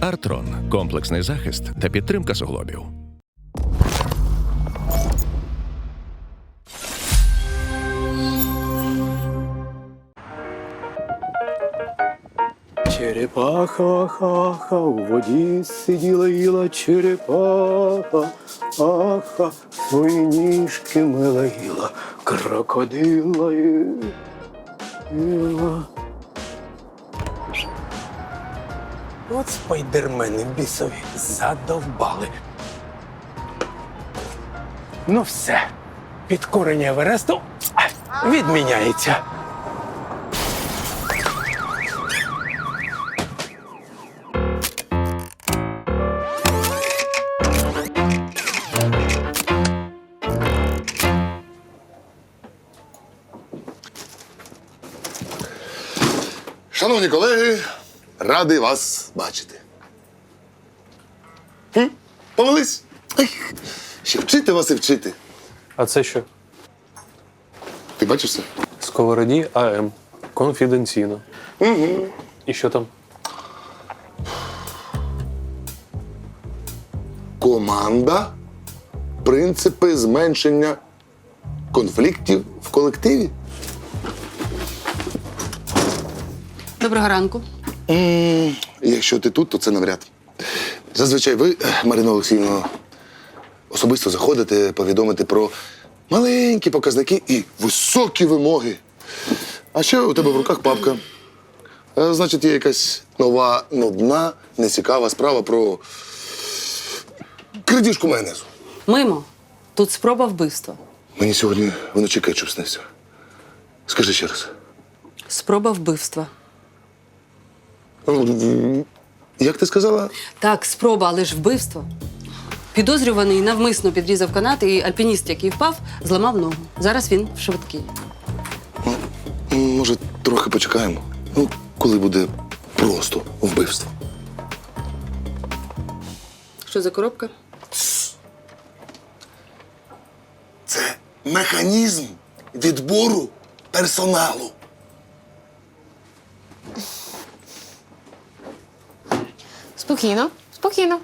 Артрон комплексний захист та підтримка суглобів. Черепаха, ха-ха, у воді сиділа їла черепаха, аха, свої ніжки мила їла, крокодила їла. От спайдермени бісові задовбали. Ну все, підкорення Евересту відміняється. Шановні колеги, радий вас бачити. Хм? Помились? Ай, Ще вчити вас і вчити. А це що? Ти бачиш це? Сковороді АМ. Конфіденційно. Угу. І що там? Команда. Принципи зменшення конфліктів в колективі. Доброго ранку. М, Якщо ти тут, то це навряд. Зазвичай ви, Марина Олексіївна, особисто заходите повідомити про маленькі показники і високі вимоги. А ще у тебе в руках папка. Е, Значить, є якась нова, нудна, нецікава справа про крадіжку майонезу. Мимо. Тут спроба вбивства. Мені сьогодні вночі кетчуп снився. Скажи ще раз. Спроба вбивства. М, Як ти сказала? Так, спроба, але ж вбивство. Підозрюваний навмисно підрізав канат, і альпініст, який впав, зламав ногу. Зараз він в швидкій. Може, трохи почекаємо. Ну, коли буде просто вбивство. Що за коробка? Це механізм відбору персоналу. Спокійно, спокійно.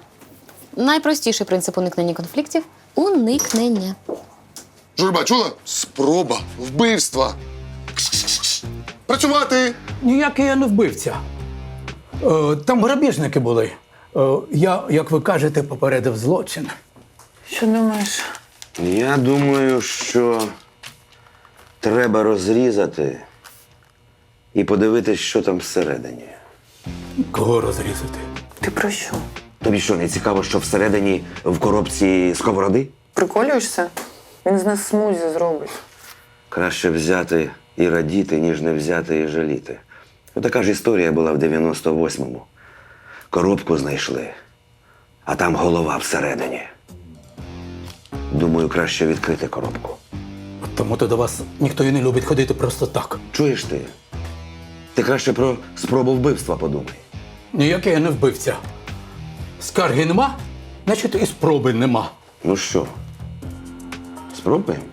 Найпростіший принцип уникнення конфліктів уникнення. Журба, чула? Спроба вбивства. Працювати! Ніякий я не вбивця. Е, там грабіжники були. Е, я, як ви кажете, попередив злочин. Що думаєш? Я думаю, що треба розрізати і подивитись, що там всередині. Кого розрізати? Ти про що? Тобі що, не цікаво, що всередині в коробці сковороди? Приколюєшся? Він з нас смузі зробить. Краще взяти і радіти, ніж не взяти і жаліти. Отака ж історія була в 98-му. Коробку знайшли, а там голова всередині. Думаю, краще відкрити коробку. Тому то до вас ніхто і не любить ходити просто так. Чуєш ти? Ти краще про спробу вбивства подумай. Ніякий я не вбивця. Скарги нема, значить і спроби нема. Ну що, спробуємо?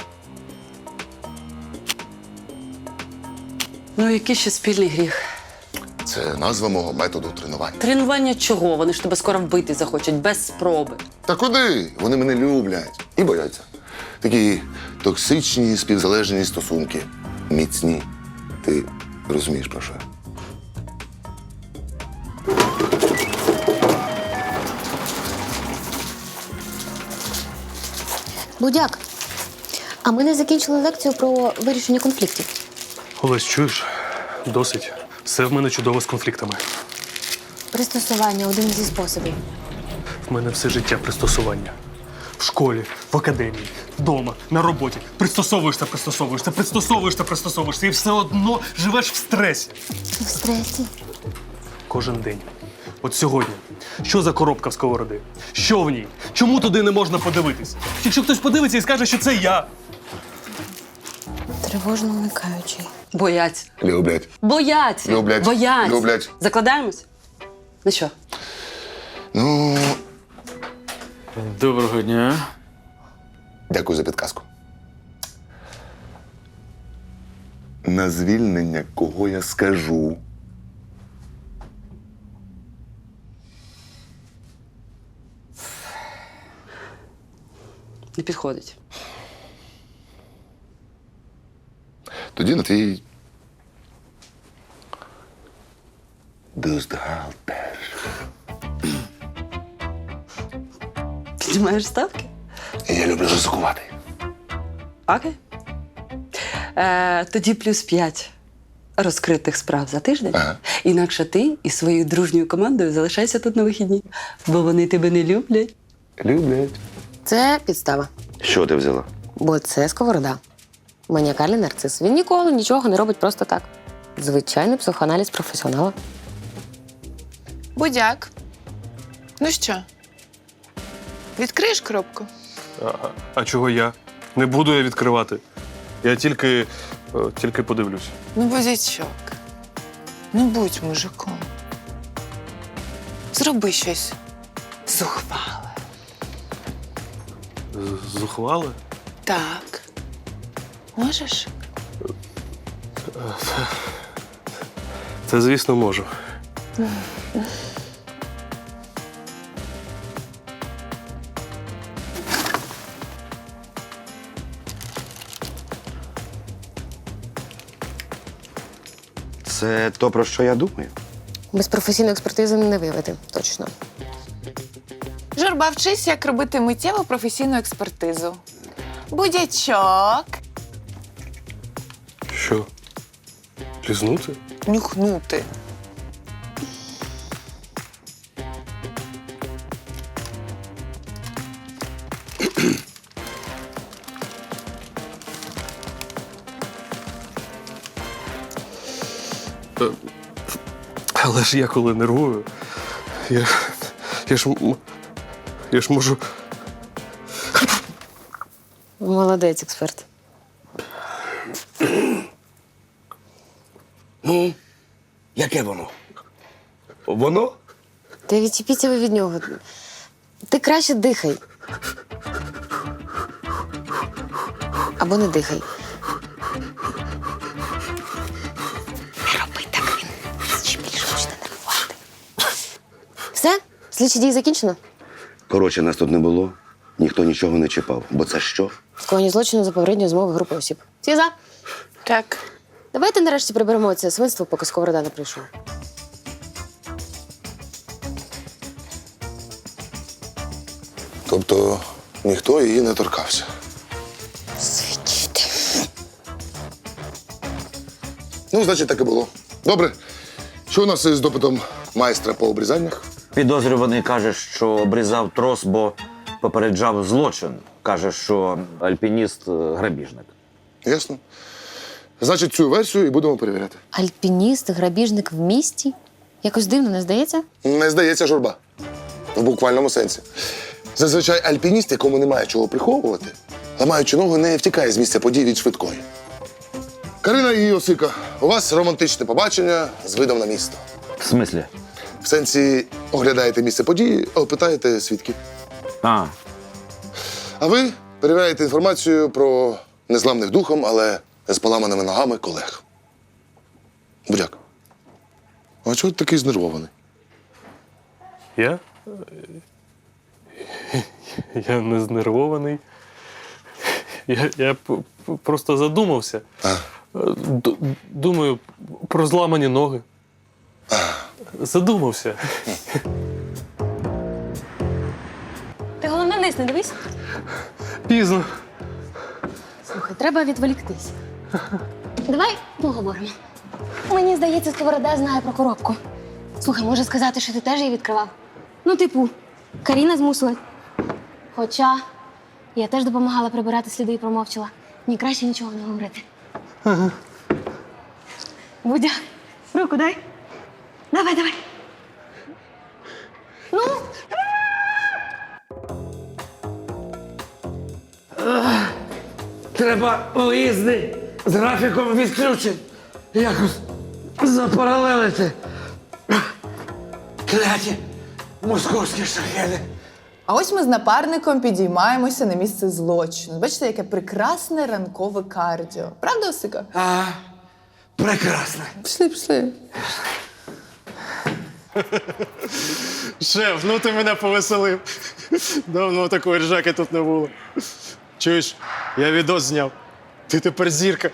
Ну, який ще спільний гріх? Це назва мого методу тренування. Тренування чого? Вони ж тебе скоро вбити захочуть, без спроби. Та куди? Вони мене люблять і бояться. Такі токсичні співзалежні стосунки. Міцні. Ти розумієш про що? я? Будяк, а ми не закінчили лекцію про вирішення конфліктів. Олесь, чуєш? Досить. Все в мене чудово з конфліктами. Пристосування один зі способів. В мене все життя пристосування. В школі, в академії, вдома, на роботі. Пристосовуєшся, пристосовуєшся, пристосовуєшся, пристосовуєшся. І все одно живеш в стресі. В стресі. Кожен день. От сьогодні. Що за коробка в сковороди? Що в ній? Чому туди не можна подивитись? Якщо хтось подивиться і скаже, що це я. Тривожно уникаючий. Бояться. Люблять. Бояться. Люблять. Бояться. Люблять. Закладаємось? Ну що? Ну, Доброго дня. дякую за підказку. На звільнення, кого я скажу. Не підходить. Тоді на твій. Бюстгальтер. Піднімаєш ставки? Я люблю ризикувати. Окей. Е, тоді плюс п'ять розкритих справ за тиждень. Ага. Інакше ти із своєю дружньою командою залишайся тут на вихідні, бо вони тебе не люблять. Люблять. Це підстава, Що ти взяла? бо це сковорода. Маніакальний нарцис. Він ніколи нічого не робить просто так. Звичайний психоаналіз професіонала. Будяк. Ну що? Відкриєш коробку? А, а- чого я? Не буду я відкривати. Я тільки, е, тільки подивлюсь. Ну, будячок. Ну, будь мужиком. Зроби щось зухвале. Зухвали? Так. Можеш? Це, звісно, можу. Це то, про що я думаю. Без професійної експертизи не виявити, точно. Журба, вчись, як робити миттєву професійну експертизу. Будячок. Що? Лізнути? Нюхнути. Але ж я коли нервую, я, я ж я ж можу. Молодець, експерт. Ну, яке воно? Воно? Ти відчепіться ви від нього. Ти краще дихай. Або не дихай. Не роби так він. Ще більше почне нервувати. Все? Слідчі дії закінчено? Коротше, нас тут не було, ніхто нічого не чіпав. Бо це що? Скоєння злочину за попередньою змови групи осіб. Всі за? Так. Давайте нарешті приберемо це свинство, поки сковорода не прийшов. Тобто ніхто її не торкався. Свідчити. Ну, значить, так і було. Добре. Що у нас із допитом майстра по обрізаннях? Підозрюваний каже, що обрізав трос, бо попереджав злочин. Каже, що альпініст е, грабіжник. Ясно. Значить, цю версію і будемо перевіряти. Альпініст, грабіжник в місті? Якось дивно, не здається? Не здається журба. В буквальному сенсі. Зазвичай альпініст, якому немає чого приховувати, ламаючи ногу, не втікає з місця подій від швидкої. Карина і Осика, у вас романтичне побачення з видом на місто. В смислі? В сенсі оглядаєте місце події, опитаєте свідків. А, А ви перевіряєте інформацію про незламних духом, але з поламаними ногами колег. Будяк. А чого ти такий знервований? Я? Я не знервований. Я, я просто задумався. А. Думаю про зламані ноги. Задумався. Ти головне низ не дивись. Пізно. Слухай, треба відволіктись. Давай поговоримо. Мені здається, сковорода знає про коробку. Слухай, може сказати, що ти теж її відкривав? Ну, типу, Каріна змусила. Хоча я теж допомагала прибирати сліди і промовчала. Ні краще нічого не говорити. Ага. Будя, руку дай. Давай, давай. Ну, Треба виїзди з графіком відключень. Якось запаралелити. Кляті московські шахеди. А ось ми з напарником підіймаємося на місце злочину. Бачите, яке прекрасне ранкове кардіо. Правда, Осика? А, прекрасно. Пішли, пішли. Шеф, ну ти мене повеселив. Давно такої ржаки тут не було. Чуєш, я відос зняв. Ти тепер зірка.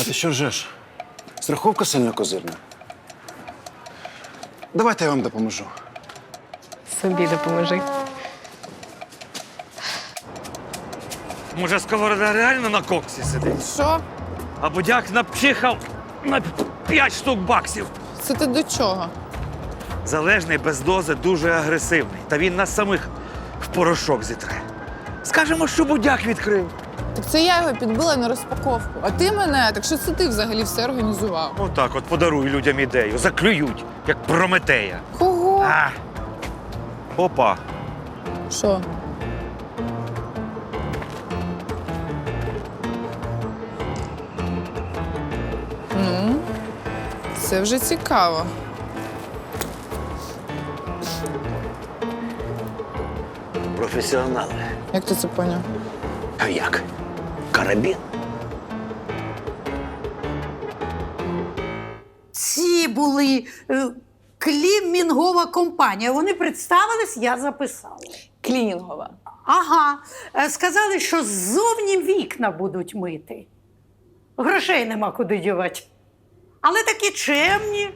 А ти що ржеш? Страховка сильно козирна. Давайте я вам допоможу. Собі допоможи. Може, сковорода реально на коксі сидить? Що? А будяк напчихав на 5 штук баксів. Це ти до чого? Залежний без дози дуже агресивний. Та він нас самих в порошок зітре. Скажемо, що будяк відкрив. Так це я його підбила на розпаковку. А ти мене, так що це ти взагалі все організував? Отак от подаруй людям ідею. Заклюють, як Прометея. Кого? А. Опа. Що? Це вже цікаво. Професіонали. Як ти це поняв? А як? Карабін? Ці були е, клімінгова компанія. Вони представились, я записала. Клінінгова. Ага, Е, сказали, що ззовні вікна будуть мити. Грошей нема куди дівати. Але такі чемні, е,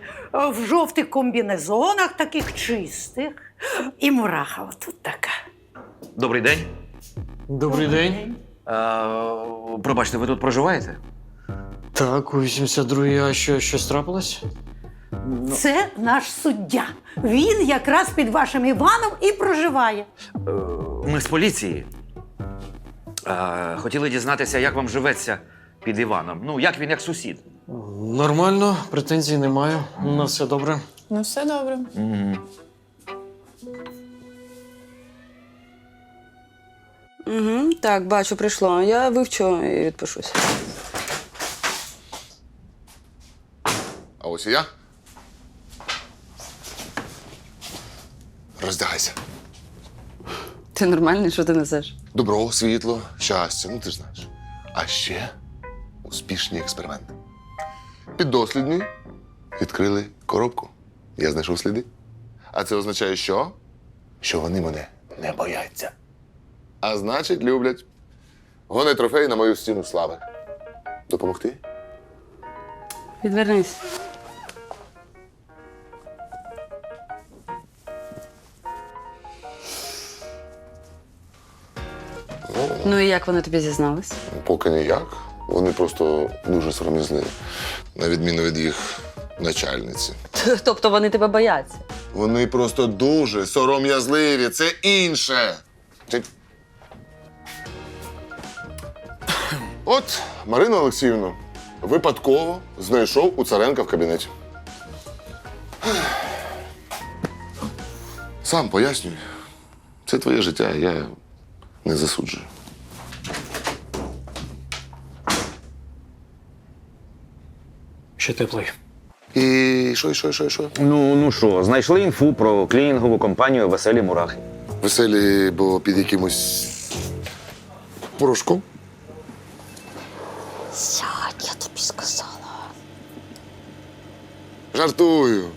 в жовтих комбінезонах, таких чистих. І мураха отут така. Добрий день. Добрий день. А, пробачте, ви тут проживаєте? Так, у 82-й, а що, щось трапилось? Це наш суддя. Він якраз під вашим Іваном і проживає. Е, Ми з поліції. А, хотіли дізнатися, як вам живеться під Іваном. Ну, як він як сусід. Нормально, претензій немає. На все добре. Ну, все добре. Угу, так, бачу, прийшло. Я вивчу і відпишусь. А ось і я. Роздягайся. Ти нормальний, що ти несеш? Добро, світло, щастя, ну ти ж знаєш. А ще успішні експерименти. Піддослідні відкрили коробку. Я знайшов сліди. А це означає, що? Що вони мене не бояться. А значить, люблять. Гони трофей на мою стіну слави. Допомогти? Відвернись. Ну і як вони тобі зізнались? Поки ніяк. Вони просто дуже сором'язливі. На відміну від їх начальниці. Тобто вони тебе бояться. Вони просто дуже сором'язливі. Це інше. Ти- От Марину Олексіївну випадково знайшов у Царенка в кабінеті. Сам пояснюй. Це твоє життя, я не засуджую. Ще теплий. І що, і що, і що, і що? Ну, ну що, знайшли інфу про клінінгову компанію Веселі Мурахи. Веселі, бо під якимось порошком. Сядь, я тобі сказала. Жартую.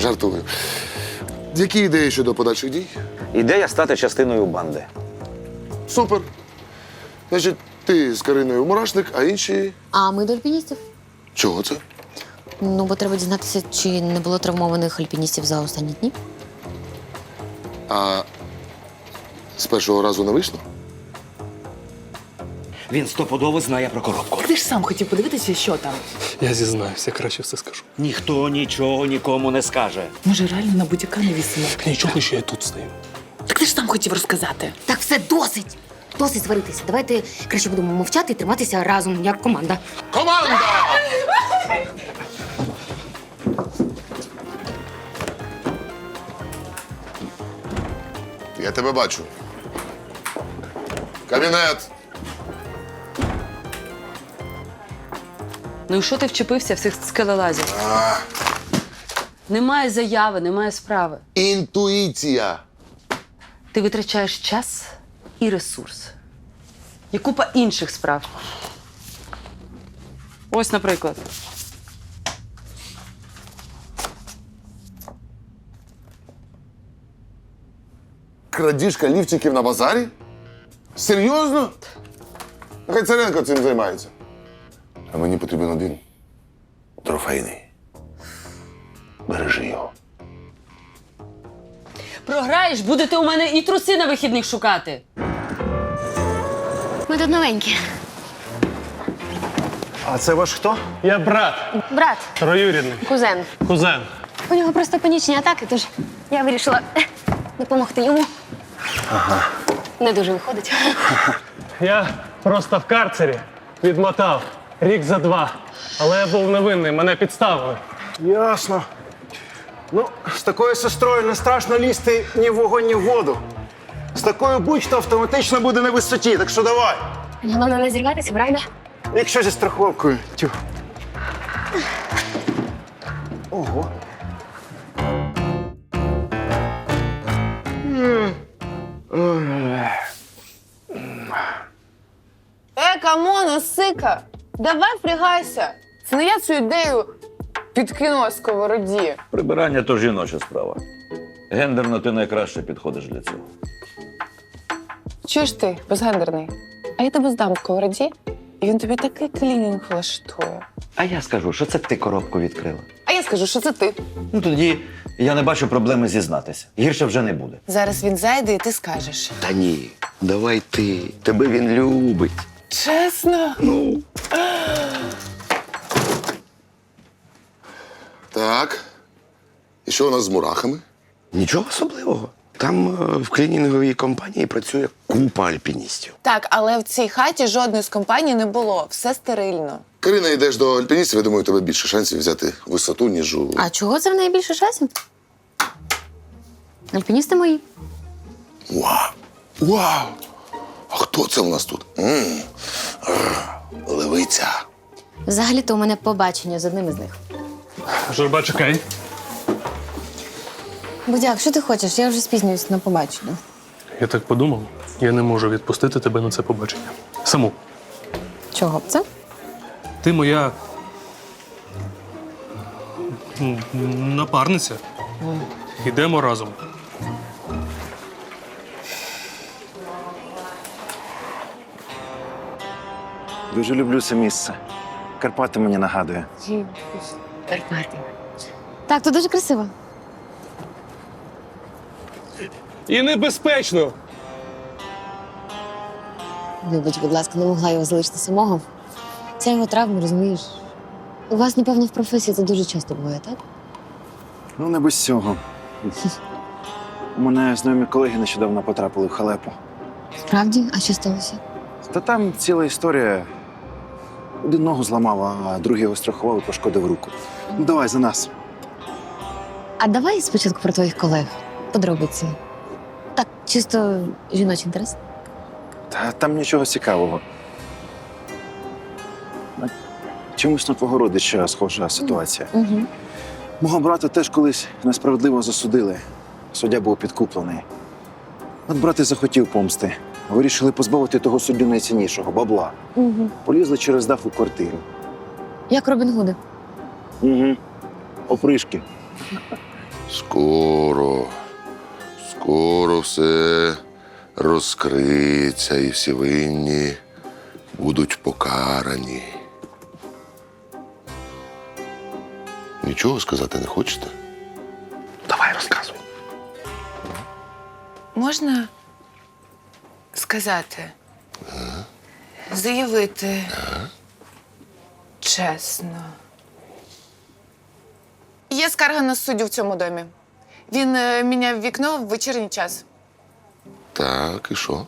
Жартую. Які ідеї щодо подальших дій? Ідея стати частиною банди. Супер. Значить, ти з Кариною мурашник, а інші. А ми до альпіністів? Чого це? Ну, бо треба дізнатися, чи не було травмованих альпіністів за останні дні. А з першого разу не вийшло? Він стопудово знає про коробку. Ти ж сам хотів подивитися, що там. Я зізнаюся, краще все скажу. Ніхто нічого нікому не скаже. Може, реально на будь-яка не вісимо. Нічого, що я тут стою. Так ти ж сам хотів розказати. Так все досить! Досить сваритися. Давайте краще будемо мовчати і триматися разом, як команда. Команда! Тебе бачу. Кабінет. Ну і що ти вчепився всіх скелелазів? Немає заяви, немає справи. Інтуїція. Ти витрачаєш час і ресурс. І купа інших справ. Ось, наприклад. Крадіжка лівчиків на базарі? Серйозно? Нехай Царенко цим займається. А мені потрібен один. Трофейний. Бережи його. Програєш, будете у мене і труси на вихідних шукати. Ми тут новенькі. А це ваш хто? Я брат, Брат, троюрідний, кузен. кузен. У нього просто панічні атаки, тож я вирішила допомогти йому. Ага. Не дуже виходить. Я просто в карцері відмотав рік за два. Але я був невинний, мене підставили. Ясно. Ну, з такою сестрою не страшно лізти ні в вогонь, ні в воду. З такою будь-то автоматично буде на висоті, так що давай. Головне не зірватися, правда? Якщо зі страховкою. Тю. Ого. Е, камон, осика! Давай впрягайся! Це не я цю ідею підкинула сковороді. Прибирання то жіноча справа. Гендерно ти найкраще підходиш для цього. Чуєш ти, безгендерний? А я тебе здам сковороді, і він тобі такий клінінг влаштує. А я скажу, що це ти коробку відкрила. А я скажу, що це ти. Ну тоді я не бачу проблеми зізнатися. Гірше вже не буде. Зараз він зайде, і ти скажеш. Та ні, давай ти. Тебе він любить. Чесно? Так. І що у нас з мурахами? Нічого особливого. Там е, в клінінговій компанії працює купа альпіністів. Так, але в цій хаті жодної з компаній не було. Все стерильно. Карина, йдеш до альпіністів, я думаю, у тебе більше шансів взяти висоту, ніж у. А чого це в неї більше шансів? Альпіністи мої. Вау! Вау! А хто це у нас тут? м Р, Левиця. Взагалі-то у мене побачення з одним із них. Журба, чекай. Будяк, що ти хочеш? Я вже спізнююсь на побачення. Я так подумав, я не можу відпустити тебе на це побачення. Саму, Чого б це? ти моя напарниця. Йдемо разом. Дуже люблю це місце. Карпати мені нагадує. Карпати. Так, тут дуже красиво. І небезпечно. Вибач, будь ласка, не могла його залишити самого. Ця його травма, розумієш? У вас, напевно, в професії це дуже часто буває, так? Ну, не без цього. У мене знайомі колеги нещодавно потрапили в халепу. Справді? А що сталося? Та там ціла історія. Один ногу зламав, а другий його страхував і пошкодив руку. Ну, давай за нас. А давай спочатку про твоїх колег. Подробиці. Так, чисто жіночий інтерес. Та там нічого цікавого. Чомусь на твого родича схожа ситуація. Угу. Мого брата теж колись несправедливо засудили. Суддя був підкуплений. От брат і захотів помсти. Вирішили позбавити того суддю найціннішого бабла. Угу. Полізли через дах у квартиру. Як Робін Гуди. Угу. Опришки. Скоро, скоро все розкриється і всі винні будуть покарані. Нічого сказати не хочете? Давай розказуй. Можна сказати? Заявити. Чесно. Є скарга на суддю в цьому домі. Він е, міняв вікно в вечірній час. Так, і що?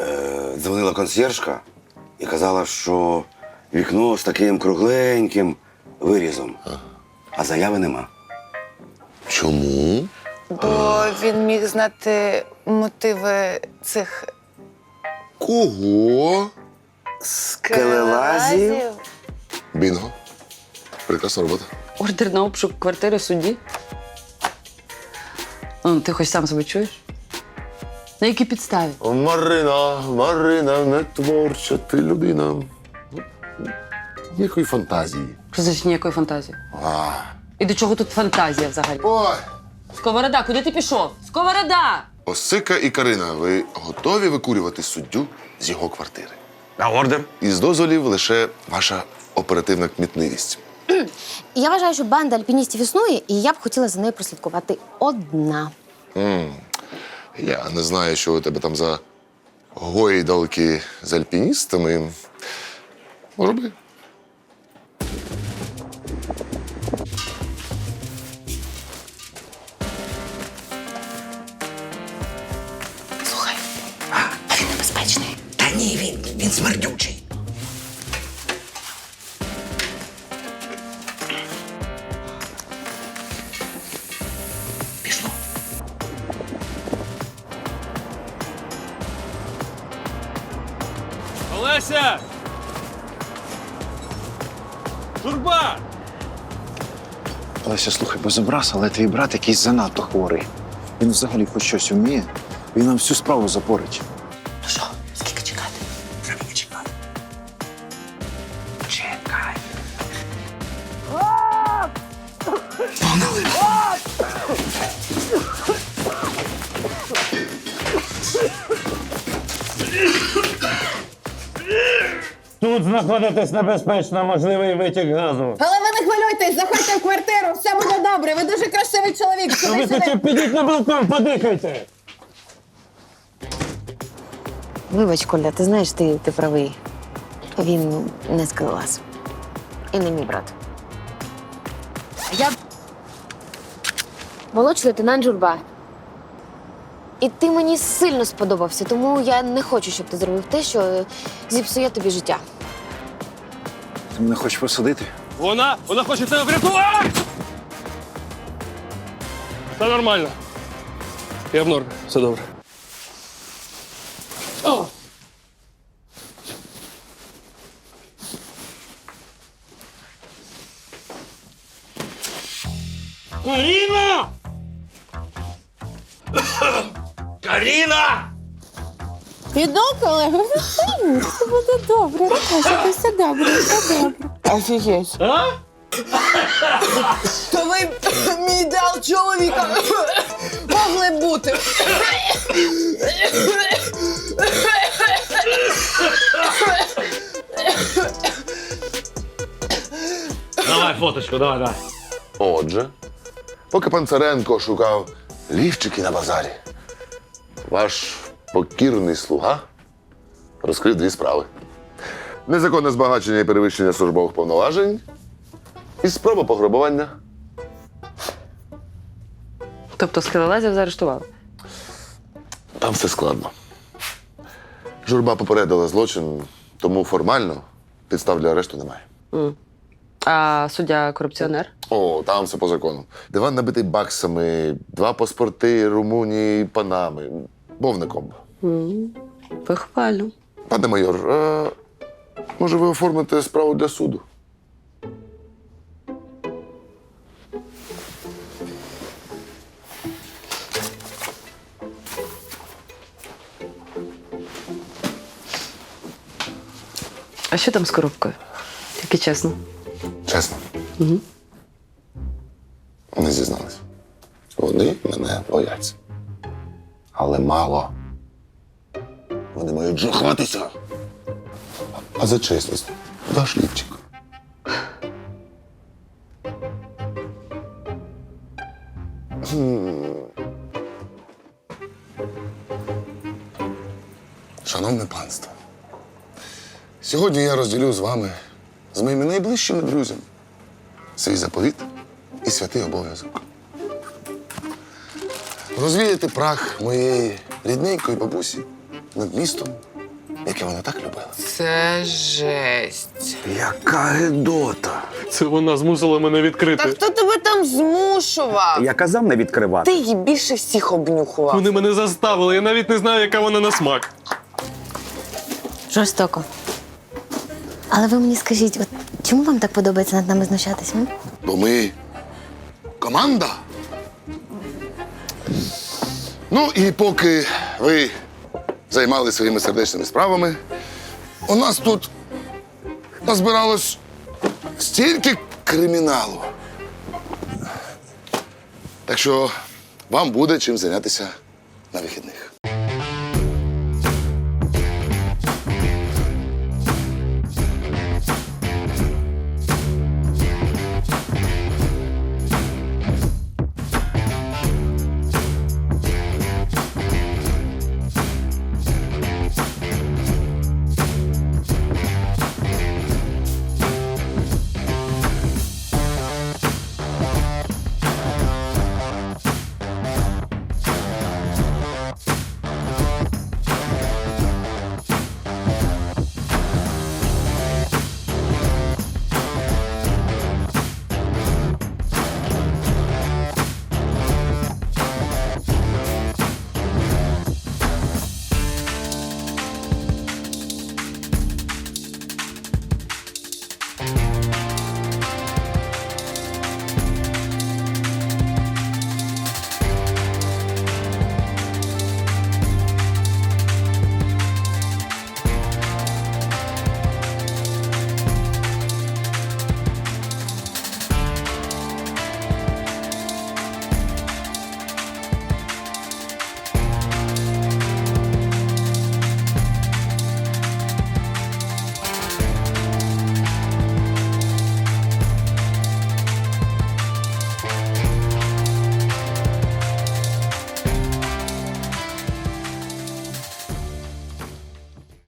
Е, Дзвонила консьєржка і казала, що вікно з таким кругленьким вирізом, а заяви нема. Чому? Бо він міг знати мотиви цих Кого? Скелелазів? Бінго. Прекрасна робота. Ордер на обшук квартири судді. Ну, ти хоч сам себе чуєш? На якій підставі? Марина, Марина, не творча ти людина. Якої фантазії. Що значить ніякої фантазії? А. І до чого тут фантазія взагалі? Ой! Сковорода, куди ти пішов? Сковорода! Осика і Карина, ви готові викурювати суддю з його квартири? А ордер? Із дозволів лише ваша оперативна кмітливість. Я вважаю, що банда альпіністів існує, і я б хотіла за нею прослідкувати одна. Я не знаю, що у тебе там за гойдалки з альпіністами. Ну, Роби. Слухай, а він небезпечний. Та ні, він, він смердючий. Олеся! Журба! Олеся, слухай, без образ, але твій брат якийсь занадто хворий. Він взагалі хоч щось вміє, він нам всю справу запорить. Знаходитесь небезпечно, можливий витік газу. Але ви не хвилюйтесь, заходьте в квартиру, все буде добре. Ви дуже красивий чоловік. Ну, ви хоча б підіть на балкон, подихайте. Вибач, Коля, ти знаєш, ти, ти правий. Він не скалолаз. І не мій брат. Я молодший лейтенант Журба. І ти мені сильно сподобався, тому я не хочу, щоб ти зробив те, що зіпсує тобі життя. Ти мене хочеш посадити? Вона, вона хоче тебе врятувати! Все нормально. Я в нормі, все добре. Каріна! Каріна! Піду, колеги, все буде добре. Розкажете, все добре, все добре. Офігеть. А? То ви мій ідеал чоловіка могли бути. Давай фоточку, давай, давай. Отже, поки пан Царенко шукав лівчики на базарі, ваш покірний слуга розкрив дві справи: незаконне збагачення і перевищення службових повноважень і спроба пограбування. Тобто скелелазів заарештували. Там все складно. Журба попередила злочин, тому формально підстав для арешту немає. А суддя корупціонер? О, там все по закону. Диван набитий баксами, два паспорти Румунії, Панами. Мовником. Похвально. Пане майор, а може ви оформите справу для суду? А що там з коробкою? Тільки чесно. Чесно. Угу. Не зізнались. Вони мене бояться. Але мало. Вони мають жахатися. А за чесність даш ліпчик. Шановне панство, сьогодні я розділю з вами, з моїми найближчими друзями, свій заповіт і святий обов'язок. Розвіяти прах моєї рідненької бабусі над містом, яке вона так любила. Це жесть. Яка гидота. Це вона змусила мене відкрити. Та хто тебе там змушував? Я казав не відкривати. Ти її більше всіх обнюхував. Вони мене заставили, я навіть не знаю, яка вона на смак. Жорстоко. Але ви мені скажіть, от чому вам так подобається над нами знущатись? М? Бо ми команда. Ну і поки ви займалися своїми сердечними справами, у нас тут назбиралось стільки криміналу. Так що вам буде чим зайнятися на вихідних.